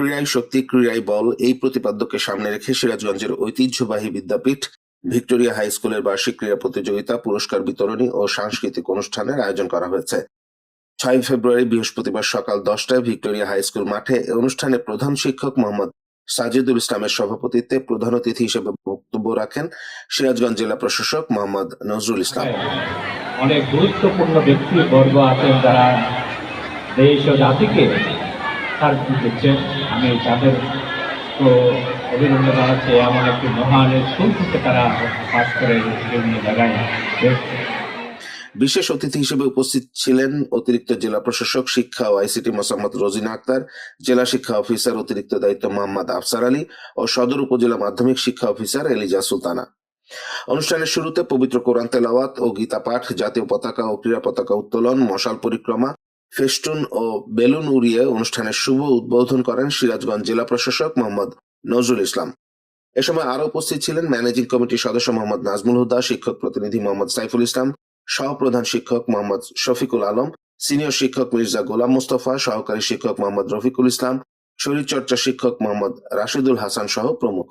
ক্রীড়াই শক্তি ক্রীড়াই বল এই প্রতিপাদ্যকে সামনে রেখে সিরাজগঞ্জের ঐতিহ্যবাহী বিদ্যাপীঠ, ভিক্টোরিয়া হাই স্কুলের বার্ষিক ক্রীড়া প্রতিযোগিতা, পুরস্কার বিতরণী ও সাংস্কৃতিক অনুষ্ঠানের আয়োজন করা হয়েছে। ছয় ফেব্রুয়ারি বৃহস্পতিবার সকাল দশটায় ভিক্টোরিয়া হাই স্কুল মাঠে অনুষ্ঠানে প্রধান শিক্ষক মোহাম্মদ সাজিদুল ইসলামের সভাপতিত্বে প্রধান অতিথি হিসেবে বক্তব্য রাখেন সিরাজগঞ্জ জেলা প্রশাসক মোহাম্মদ নজরুল ইসলাম। অনেক গুরুত্বপূর্ণ ব্যক্তিবর্গ আছেন যারা দেশ ও জাতিকে সার্ভিস দিচ্ছেন আমি তাদের তো অভিনন্দন জানাচ্ছি। এমন একটি মহান স্কুল থেকে তারা পাস করে বিভিন্ন জায়গায় বিশেষ অতিথি হিসেবে উপস্থিত ছিলেন অতিরিক্ত জেলা প্রশাসক, শিক্ষা ও আইসিটি মোসাম্মদ রোজিনা আক্তার, জেলা শিক্ষা অফিসার অতিরিক্ত দায়িত্ব মোহাম্মদ আফসার আলী ও সদর উপজেলা মাধ্যমিক শিক্ষা অফিসার এলিজা সুলতানা। অনুষ্ঠানের শুরুতে পবিত্র কোরআন তেলাওয়াত ও গীতা পাঠ, জাতীয় পতাকা ও ক্রীড়া পতাকা উত্তোলন, মশাল পরিক্রমা ফেস্টুন ও বেলুন উড়িয়ে অনুষ্ঠানের শুভ উদ্বোধন করেন সিরাজগঞ্জ জেলা প্রশাসক মোহাম্মদ নজরুল ইসলাম। এ সময় আরও উপস্থিত ছিলেন ম্যানেজিং কমিটির সদস্য মোহাম্মদ নাজমুল হুদা, শিক্ষক প্রতিনিধি মোহাম্মদ সাইফুল ইসলাম, সহপ্রধান শিক্ষক মোহাম্মদ শফিকুল আলম, সিনিয়র শিক্ষক মির্জা গোলাম মুস্তফা, সহকারী শিক্ষক মোহাম্মদ রফিকুল ইসলাম, শরীরচর্চা শিক্ষক মোহাম্মদ রাশিদুল হাসান সহ প্রমুখ।